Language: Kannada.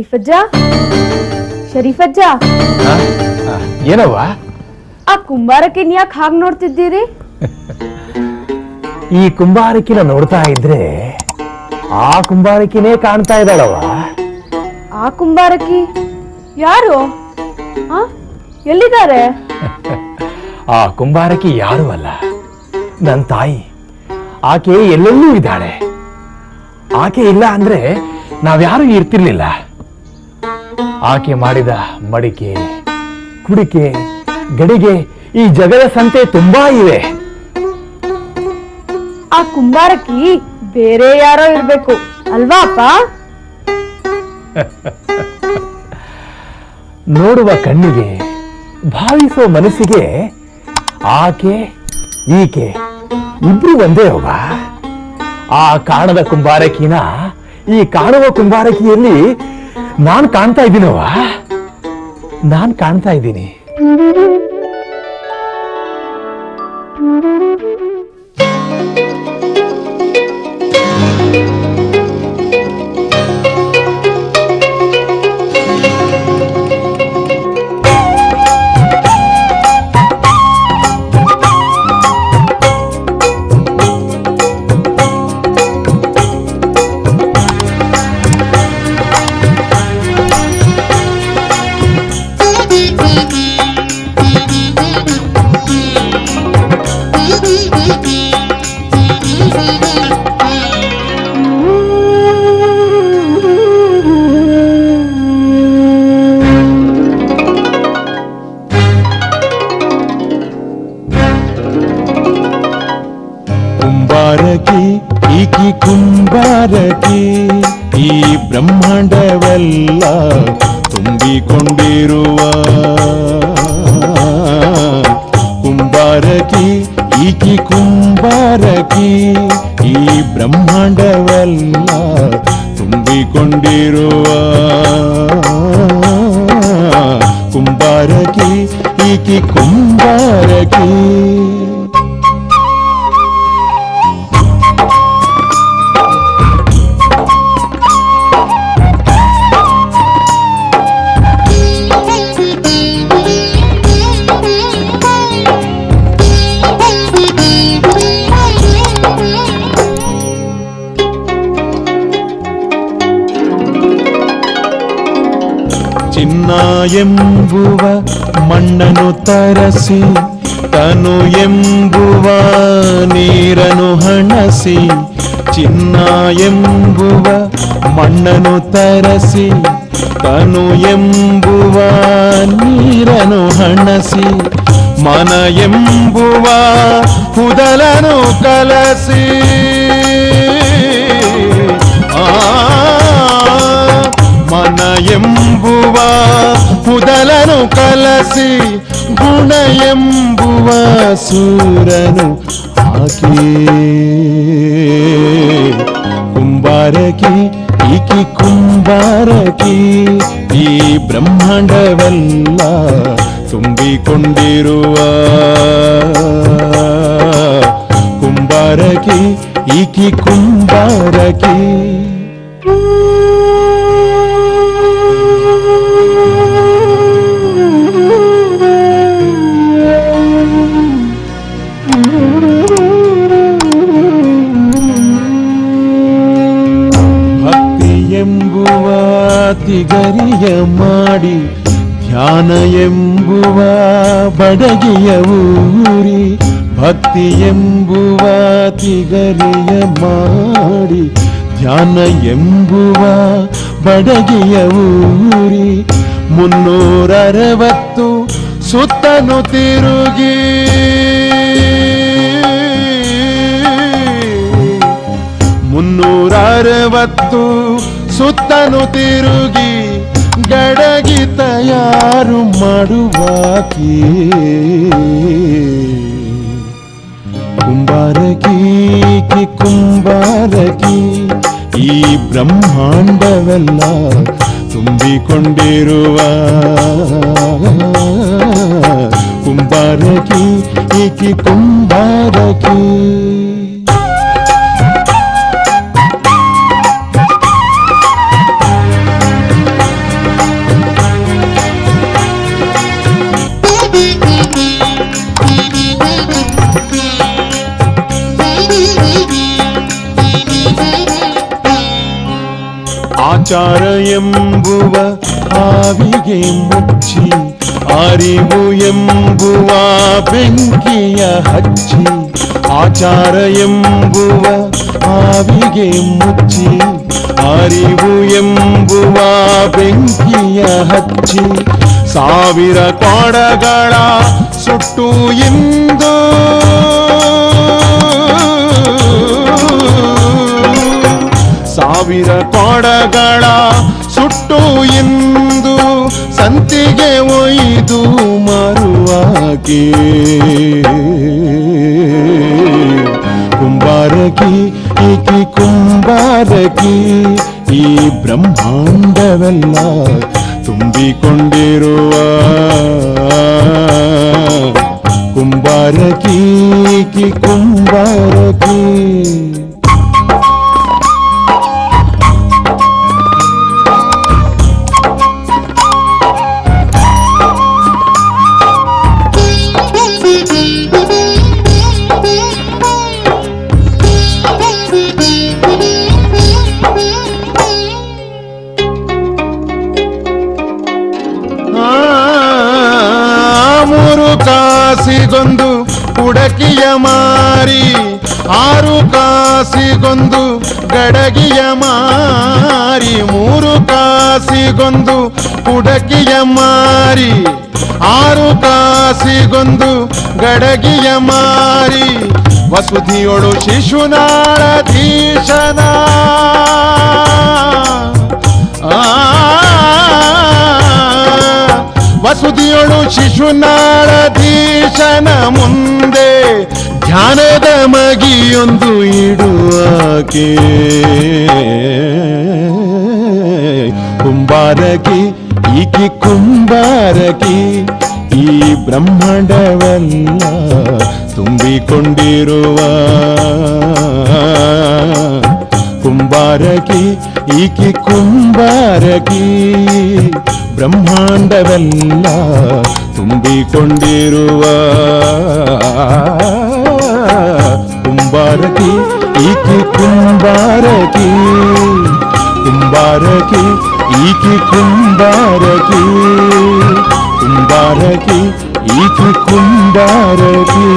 ಶರೀಫಜ್ಜ? ಶರೀಫಜ್ಜ? ಏನವ್ವ? ಆ ಕುಂಬಾರಕ್ಕೆ ಯಾಕೆ ಹಾಗೆ ನೋಡ್ತಿದ್ದೀರಿ? ಈ ಕುಂಬಾರಕಿನ ನೋಡ್ತಾ ಇದ್ರೆ ಆ ಕುಂಬಾರಕಿನೇ ಕಾಣ್ತಾ ಇದ್ದಾಳವ್ವ. ಆ ಕುಂಬಾರಕಿ? ಯಾರು? ಆ ಎಲ್ಲಿದ್ದಾರೆ? ಆ ಕುಂಬಾರಕಿ ಯಾರು ಅಲ್ಲ? ನನ್ನ ತಾಯಿ. ಆಕೆ ಎಲ್ಲೆಲ್ಲೂ ಇದ್ದಾಳೆ. ಆಕೆ ಇಲ್ಲ ಅಂದ್ರೆ ನಾವ್ಯಾರು ಇರ್ತಿರ್ಲಿಲ್ಲ. ಆಕೆ ಮಾಡಿದ ಮಡಿಕೆ ಕುಡಿಕೆ ಗಡಿಗೆ ಈ ಜಗದ ಸಂತೆ ತುಂಬಾ ಇವೆ. ಆ ಕುಂಬಾರಕಿ ಬೇರೆ ಯಾರೋ ಇರ್ಬೇಕು ಅಲ್ವಾ ಅಪ್ಪ? ನೋಡುವ ಕಣ್ಣಿಗೆ ಭಾವಿಸುವ ಮನಸ್ಸಿಗೆ ಆಕೆ ಈಕೆ ಇಬ್ರು ಒಂದೇ ಹೋಗ ಆ ಕಾಣದ ಕುಂಬಾರಕಿನ ಈ ಕಾಣುವ ಕುಂಬಾರಕಿಯಲ್ಲಿ ನಾನ್ ಕಾಣ್ತಾ ಇದ್ದೀನವ ನಾನು ಕಾಣ್ತಾ ಇದ್ದೀನಿ. ಬ್ರಹ್ಮಾಂಡವೆಲ್ಲ ತುಂಬಿಕೊಂಡಿರುವ ಕುಂಬಾರಕಿ ಈಕಿ ಕುಂಬಾರಕಿ ಈ ಬ್ರಹ್ಮಾಂಡವೆಲ್ಲ ತುಂಬಿಕೊಂಡಿರುವ ಕುಂಬಾರಕಿ ಈಕಿ ಕುಂಬಾರಕಿ ಚಿನ್ನ ಎಂಬುವ ಮಣ್ಣನ್ನು ತರಸಿ ತನು ಎಂಬುವ ನೀರನ್ನು ಹಣಸಿ ಚಿನ್ನ ಎಂಬುವ ಮಣ್ಣನ್ನು ತರಸಿ ತನು ಎಂಬುವ ನೀರನ್ನು ಹಣಸಿ ಮನ ಎಂಬುವ ಹುದಲನು ಕಲಸಿ ಆ ಮನ ಎಂಬುವ ಹುದಲನು ಕಲಸಿ ಗುಣ ಎಂಬುವ ಸೂರನು ಹಾಕಿ ಕುಂಬಾರಕಿ ಈಕಿ ಕುಂಬಾರಕಿ ಈ ಬ್ರಹ್ಮಾಂಡವೆಲ್ಲ ತುಂಬಿಕೊಂಡಿರುವ ಕುಂಬಾರಕಿ ಈಕಿ ಕುಂಬಾರಕಿ ತಿಗರಿಯ ಮಾಡಿ ಧ್ಯಾನ ಎಂಬುವ ಬಡಗಿಯ ಊರಿ, ಭಕ್ತಿ ಎಂಬುವ ತಿಗರಿಯ ಮಾಡಿ ಧ್ಯಾನ ಎಂಬುವ ಬಡಗಿಯ ಊರಿ ಮುನ್ನೂರರವತ್ತು ಸುತ್ತನು ತಿರುಗಿ. ಮುನ್ನೂರ ಅರವತ್ತು ಸುತ್ತನು ತಿರುಗಿ. ಗಡಗಿ ತಯಾರು ಮಾಡುವಾಕಿ. ಕುಂಬಾರಕಿ ಕಿ ಕುಂಬಾರಕಿ ಈ ಬ್ರಹ್ಮಾಂಡವೆಲ್ಲ ತುಂಬಿಕೊಂಡಿರುವ. ಕುಂಬಾರಕಿ ಈಕಿ ಕುಂಬಾರಕಿ. ಆಚಾರ ಎಂಬುವ ಆವಿಗೆ ಮುಚ್ಚಿ ಅರಿವು ಎಂಬುವ ಬೆಂಕಿಯ ಹಚ್ಚಿ ಆಚಾರ ಎಂಬುವ ಆವಿಗೆ ಮುಚ್ಚಿ ಅರಿವು ಎಂಬುವ ಬೆಂಕಿಯ ಹಚ್ಚಿ ಸಾವಿರ ಕೊಡಗಳ ಸುಟ್ಟು ಇಂದು ಸಾವಿರ ಕೊಡಗಳ ಸುಟ್ಟು ಇಂದು ಸಂತಿಗೆ ಒಯ್ದು ಮರುವಾಗಿ. ಕುಂಬಾರಕಿ, ಈಕಿ ಕುಂಬಾರಕಿ, ಈ ಬ್ರಹ್ಮಾಂಡವೆಲ್ಲ ತುಂಬಿಕೊಂಡಿರುವ ಕುಂಬಾರಕಿ, ಈಕಿ ಕುಂಬಾರಕಿ ಕಾಸಿಗೊಂದು ಕುಡಕಿಯ ಮಾರಿ ಆರು ಕಾಸಿಗೊಂದು ಗಡಗಿಯ ಮಾರಿ ಮೂರು ಕಾಸಿಗೊಂದು ಕುಡಕಿಯ ಮಾರಿ ಆರು ಕಾಸಿಗೊಂದು ಗಡಗಿಯ ಮಾರಿ ವಸುಧಿಯೊಳು ಶಿಶುನಾಳಧೀಶನ ಆ ವಸುದಿಯೊಳು ಶಿಶುನಾಳಧೀಶನ ಮುಂದೆ ಧ್ಯಾನದ ಮಗಿಯೊಂದು ಇಡುವಾಕೆ ಕುಂಬಾರಕಿ, ಈಕಿ ಕುಂಬಾರಕಿ, ಈ ಬ್ರಹ್ಮಾಂಡವನ್ನ ತುಂಬಿಕೊಂಡಿರುವ. ಕುಂಬಾರಕಿ, ಈಕಿ ಕುಂಬಾರಕಿ, ಬ್ರಹ್ಮಾಂಡವೆಲ್ಲ ತುಂಬಿಕೊಂಡಿರುವ ಕುಂಬಾರಕಿ ಈಕಿ ಕುಂಬಾರಕಿ ಕುಂಬಾರಕಿ ಈಕಿ ಕುಂಬಾರಕಿ ಕುಂಬಾರಕಿ ಈಕಿ ಕುಂಬಾರಕಿ